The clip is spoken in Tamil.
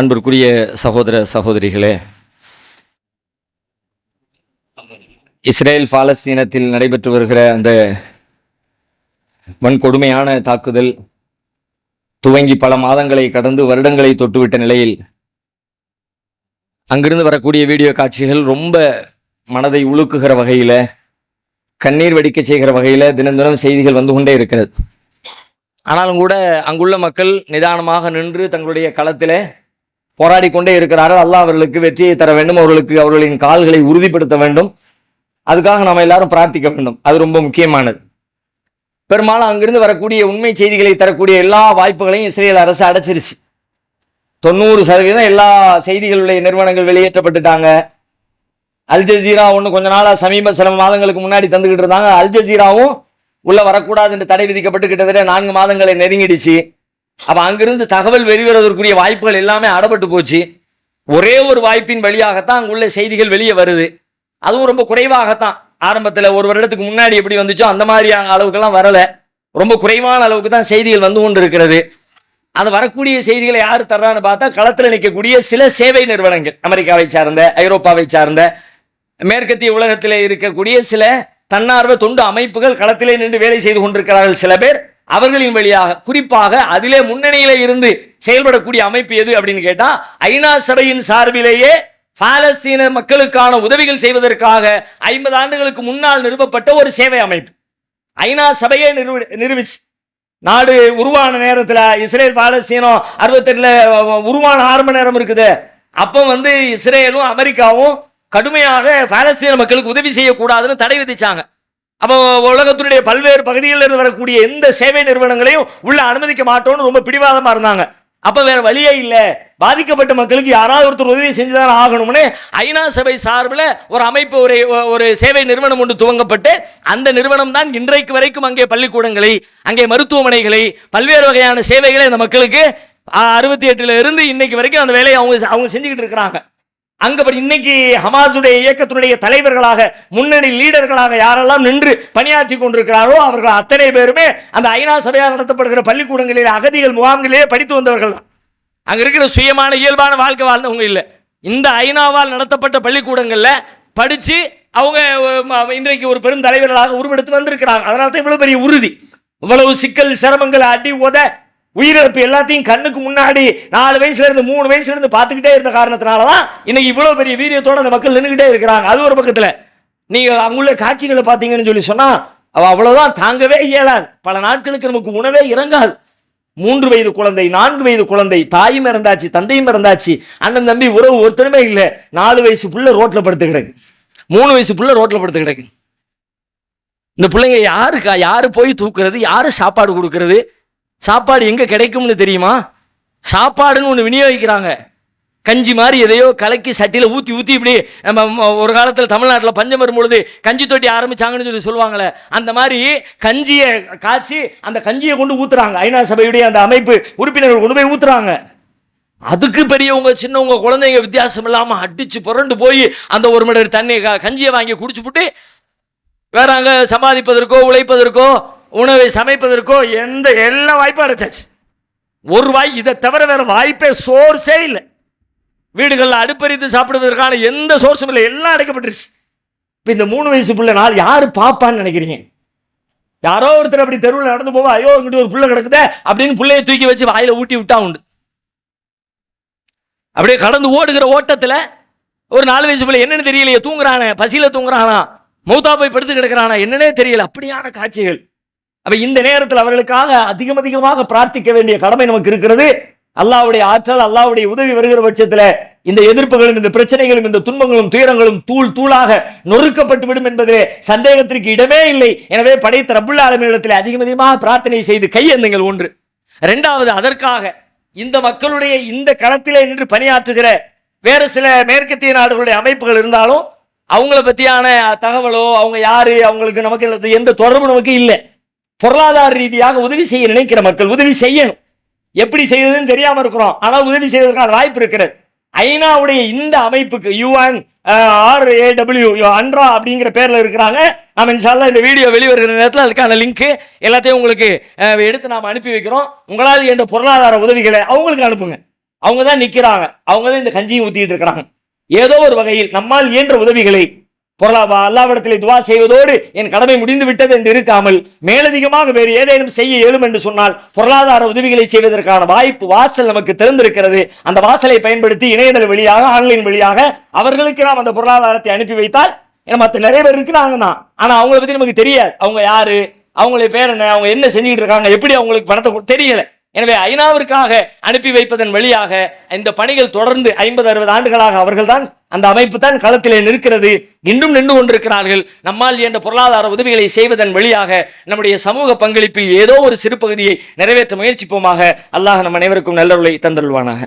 அன்பிற்குரிய சகோதர சகோதரிகளே இஸ்ரேல் பாலஸ்தீனத்தில் நடைபெற்று வருகிற அந்த வன்கொடுமையான தாக்குதல் துவங்கி பல மாதங்களை கடந்து வருடங்களை தொட்டுவிட்ட நிலையில் அங்கிருந்து வரக்கூடிய வீடியோ காட்சிகள் ரொம்ப மனதை உழுக்குகிற வகையில் கண்ணீர் வெடிக்க செய்கிற வகையில் தினம் தினம் செய்திகள் வந்து கொண்டே இருக்கிறது. ஆனாலும் கூட அங்குள்ள மக்கள் நிதானமாக நின்று தங்களுடைய களத்திலே போராடி கொண்டே இருக்கிறார்கள். அல்லாஹ் அவர்களுக்கு வெற்றியை தர வேண்டும். அவர்களுக்கு அவர்களின் கால்களை உறுதிப்படுத்த வேண்டும். அதுக்காக நாம் எல்லாரும் பிரார்த்திக்க வேண்டும். அது ரொம்ப முக்கியமானது. பெரும்பாலும் அங்கிருந்து வரக்கூடிய உண்மை செய்திகளை தரக்கூடிய எல்லா வாய்ப்புகளையும் இஸ்ரேல் அரசு அடைச்சிருச்சு. தொண்ணூறு சதவீதம் எல்லா செய்திகளுடைய நிறுவனங்கள் வெளியேற்றப்பட்டுட்டாங்க. அல் ஜசீரா ஒன்று கொஞ்ச நாளாக சமீப சில மாதங்களுக்கு முன்னாடி தந்துக்கிட்டு இருந்தாங்க. அல் ஜசீராவும் உள்ளே வரக்கூடாது என்று தடை விதிக்கப்பட்டு கிட்டத்தட்ட நான்கு மாதங்களை நெருங்கிடுச்சு. அப்போ அங்கிருந்து தகவல் வெளிவருவதற்குரிய வாய்ப்புகள் எல்லாமே அடப்பட்டு போச்சு. ஒரே ஒரு வாய்ப்பின் வழியாகத்தான் அங்குள்ள செய்திகள் வெளியே வருது. அதுவும் ரொம்ப குறைவாகத்தான். ஆரம்பத்தில் ஒரு வருடத்துக்கு முன்னாடி எப்படி வந்துச்சோ அந்த மாதிரியான அளவுக்கெல்லாம் வரலை. ரொம்ப குறைவான அளவுக்கு தான் செய்திகள் வந்து கொண்டு இருக்கிறது அது வரக்கூடிய செய்திகளை யார் தர்றான்னு பார்த்தா களத்தில் நிற்கக்கூடிய சில சேவை நிறுவனங்கள். அமெரிக்காவை சார்ந்த ஐரோப்பாவை சார்ந்த மேற்கத்திய உலகத்தில் இருக்கக்கூடிய சில தன்னார்வ தொண்டு அமைப்புகள் களத்திலே நின்று வேலை செய்து கொண்டிருக்கிறார்கள் சில பேர். அவர்களின் வழியாக குறிப்பாக அதிலே முன்னணியில இருந்து செயல்படக்கூடிய அமைப்பு எது அப்படின்னு கேட்டா ஐநா சபையின் சார்பிலேயே பாலஸ்தீன மக்களுக்கான உதவிகள் செய்வதற்காக ஐம்பது ஆண்டுகளுக்கு முன்னால் நிறுவப்பட்ட ஒரு சேவை அமைப்பு. ஐநா சபையே நிறுவ நிறுவிச்சு. நாடு உருவான நேரத்தில் இஸ்ரேல் பாலஸ்தீனம் அறுபத்தெட்டில் உருவான ஆரம்ப நேரம் இருக்குது. அப்போ வந்து இஸ்ரேலும் அமெரிக்காவும் கடுமையாக பாலஸ்தீன மக்களுக்கு உதவி செய்யக்கூடாதுன்னு தடை விதிச்சாங்க. அப்போ உலகத்தினுடைய பல்வேறு பகுதிகளில் இருந்து வரக்கூடிய எந்த சேவை நிறுவனங்களையும் உள்ள அனுமதிக்க மாட்டோம்னு ரொம்ப பிடிவாதமாக இருந்தாங்க. அப்போ வேற வழியே இல்லை. பாதிக்கப்பட்ட மக்களுக்கு யாராவது ஒருத்தர் உதவி செஞ்சுதான் ஆகணும்னு ஐநா சபை சார்பில் ஒரு அமைப்பு ஒரு ஒரு சேவை நிறுவனம் ஒன்று துவங்கப்பட்டு அந்த நிறுவனம் தான் இன்றைக்கு வரைக்கும் அங்கே பள்ளிக்கூடங்களை அங்கே மருத்துவமனைகளை பல்வேறு வகையான சேவைகளை அந்த மக்களுக்கு அறுபத்தி எட்டுல இருந்து இன்னைக்கு வரைக்கும் அந்த வேலையை அவங்க அவங்க செஞ்சுக்கிட்டு இருக்கிறாங்க. அங்கபடி இன்னைக்கு ஹமாஸுடைய இயக்கத்தினுடைய தலைவர்களாக முன்னணி லீடர்களாக யாரெல்லாம் நின்று பணியாற்றி கொண்டிருக்கிறாரோ அவர்கள் அத்தனை பேருமே அந்த ஐநா சபையால் நடத்தப்படுகிற பள்ளிக்கூடங்களில் அகதிகள் முகாம்களிலே படித்து வந்தவர்கள் தான். அங்கே இருக்கிற சுயமான இயல்பான வாழ்க்கை வாழ்ந்தவங்க இல்லை. இந்த ஐநாவால் நடத்தப்பட்ட பள்ளிக்கூடங்களில் படித்து அவங்க இன்றைக்கு ஒரு பெரும் தலைவர்களாக உருவெடுத்து வந்திருக்கிறாங்க. அதனால தான் இவ்வளவு பெரிய உறுதி. இவ்வளவு சிக்கல் சிரமங்கள் அடி உத உயிரிழப்பு எல்லாத்தையும் கண்ணுக்கு முன்னாடி நாலு வயசுல இருந்து மூணு வயசுல இருந்து பார்த்துக்கிட்டே இருந்த காரணத்தினால தான் இன்னைக்கு இவ்வளோ பெரிய வீரியத்தோட அந்த மக்கள் நின்றுக்கிட்டே இருக்கிறாங்க. அது ஒரு பக்கத்தில். நீங்கள் அவங்களுடைய காட்சிகளை பார்த்தீங்கன்னு சொல்லி சொன்னால் அவள் அவ்வளோதான் தாங்கவே இயலாது. பல நாட்களுக்கு நமக்கு உணவே இறங்காது. மூன்று வயது குழந்தை நான்கு வயது குழந்தை தாயும் இறந்தாச்சு தந்தையும் இறந்தாச்சு அண்ணன் தம்பி உறவு ஒருத்தருமே இல்லை. நாலு வயசு புள்ள ரோட்டில் படுத்து கிடக்கு. மூணு வயசு புள்ள ரோட்டில் படுத்து கிடக்கு. இந்த பிள்ளைங்க யாருக்கா யாரு போய் தூக்குறது யாரு சாப்பாடு கொடுக்கறது சாப்பாடு எங்கே கிடைக்கும்னு தெரியுமா? சாப்பாடுன்னு ஒன்று விநியோகிக்கிறாங்க. கஞ்சி மாதிரி எதையோ கலக்கி சட்டியில் ஊற்றி ஊற்றி இப்படி நம்ம ஒரு காலத்தில் தமிழ்நாட்டில் பஞ்சம் வரும்பொழுது கஞ்சி தொட்டி ஆரம்பிச்சாங்கன்னு சொல்லி சொல்லுவாங்களே அந்த மாதிரி கஞ்சியை காய்ச்சி அந்த கஞ்சியை கொண்டு ஊற்றுறாங்க ஐநா சபையுடைய அந்த அமைப்பு உறுப்பினர்கள் கொண்டு போய் ஊற்றுறாங்க அதுக்கு பெரியவங்க சின்னவங்க குழந்தைங்க வித்தியாசம் இல்லாமல் அடித்து புரண்டு போய் அந்த ஒரு மணி தண்ணி கஞ்சியை வாங்கி குடிச்சுப்புட்டு வேற அங்கே சம்பாதிப்பதற்கோ உழைப்பதற்கோ உணவை சமைப்பதற்கோ எந்த எல்லா வாய்ப்பும் அடைச்சாச்சு. ஒரு வாய் இதை தவிர வேறு வாய்ப்பே சோர்ஸே இல்லை. வீடுகளில் அடுப்பறித்து சாப்பிடுவதற்கான எந்த சோர்ஸும் இல்லை. எல்லாம் அடைக்கப்பட்டுருச்சு. இப்போ இந்த மூணு வயசு பிள்ளை நாள் யார் பாப்பான்னு நினைக்கிறீங்க? யாரோ ஒருத்தர் அப்படி தெருவில் நடந்து போவா ஐயோ இங்கிட்டு ஒரு பிள்ளை கிடக்குதே அப்படின்னு பிள்ளையை தூக்கி வச்சு வாயில் ஊட்டி விட்டா உண்டு. அப்படியே கடந்து ஓடுகிற ஓட்டத்தில் ஒரு நாலு வயசு பிள்ளை என்னன்னு தெரியலையே தூங்குறானே பசியில் தூங்குறானா மௌத்தா போய் படுத்து கிடக்குறானா என்னன்னே தெரியல. அப்படியான காட்சிகள். அப்ப இந்த நேரத்தில் அவர்களுக்காக அதிகம் அதிகமாக பிரார்த்திக்க வேண்டிய கடமை நமக்கு இருக்கிறது. அல்லாவுடைய ஆற்றல் அல்லாவுடைய உதவி வருகிற பட்சத்தில் இந்த எதிர்ப்புகளும் இந்த பிரச்சனைகளும் இந்த துன்பங்களும் துயரங்களும் தூள் தூளாக நொறுக்கப்பட்டு விடும் என்பதிலே சந்தேகத்திற்கு இடமே இல்லை. எனவே படைத்த ரபுல்லா ஆலமீனிடத்தில் அதிகம் அதிகமாக பிரார்த்தனை செய்து கையெழுந்துங்கள் ஒன்று. ரெண்டாவது அதற்காக இந்த மக்களுடைய இந்த களத்திலே நின்று பணியாற்றுகிற வேறு சில மேற்கத்திய நாடுகளுடைய அமைப்புகள் இருந்தாலும் அவங்கள பற்றியான தகவலோ அவங்க யாரு அவங்களுக்கு நமக்கு எந்த தொடர்பு நமக்கு இல்லை. பொருளாதார ரீதியாக உதவி செய்ய நினைக்கிற மக்கள் உதவி செய்யணும். எப்படி செய்யறதுன்னு தெரியாம இருக்கிறோம். ஆனால் உதவி செய்வதற்கான வாய்ப்பு இருக்கிறது. ஐநாவுடைய இந்த அமைப்புக்கு யூஎன் ஆர் ஏடபிள்யூ அன்ரா அப்படிங்கிற பேரில் இருக்கிறாங்க. நம்ம இன்ஷால்லா இந்த வீடியோ வெளிவருகிற நேரத்தில் அதுக்கான லிங்க் எல்லாத்தையும் உங்களுக்கு எடுத்து நாம் அனுப்பி வைக்கிறோம். உங்களால் என்ற பொருளாதார உதவிகளை அவங்களுக்கு அனுப்புங்க. அவங்க தான் நிற்கிறாங்க அவங்க தான் இந்த கஞ்சியும் ஊற்றிட்டு இருக்கிறாங்க. ஏதோ ஒரு வகையில் நம்மால் இயன்ற உதவிகளை பொருளாபா அல்லாவிடத்திலே துவா செய்வதோடு என் கடமை முடிந்து விட்டது என்று இருக்காமல் மேலதிகமாக வேறு ஏதேனும் செய்ய இயலும் என்று சொன்னால் பொருளாதார உதவிகளை செய்வதற்கான வாய்ப்பு வாசல் நமக்கு திறந்திருக்கிறது. அந்த வாசலை பயன்படுத்தி இணையதள வழியாக ஆன்லைன் வழியாக அவர்களுக்கு நாம் அந்த பொருளாதாரத்தை அனுப்பி வைத்தால் ஏன்னா மற்ற நிறைய பேர் இருக்கிறாங்க தான். ஆனால் அவங்கள பற்றி நமக்கு தெரியாது. அவங்க யாரு? அவங்களுடைய பேர் என்ன? அவங்க என்ன செஞ்சுக்கிட்டு இருக்காங்க? எப்படி அவங்களுக்கு பணத்தை தெரியலை. எனவே ஐநாவிற்காக அனுப்பி வைப்பதன் வழியாக இந்த பணிகள் தொடர்ந்து ஐம்பது அறுபது ஆண்டுகளாக அவர்கள்தான் அந்த அமைப்பு தான் களத்திலே நிற்கிறது. இன்றும் நின்று கொண்டிருக்கிறார்கள். நம்மால் என்ற பொருளாதார உதவிகளை செய்வதன் வழியாக நம்முடைய சமூக பங்களிப்பில் ஏதோ ஒரு சிறு பகுதியை நிறைவேற்ற முயற்சிப்போமாக. அல்லாஹ் நம் அனைவருக்கும் நல்லருளை தந்தருள்வானாக.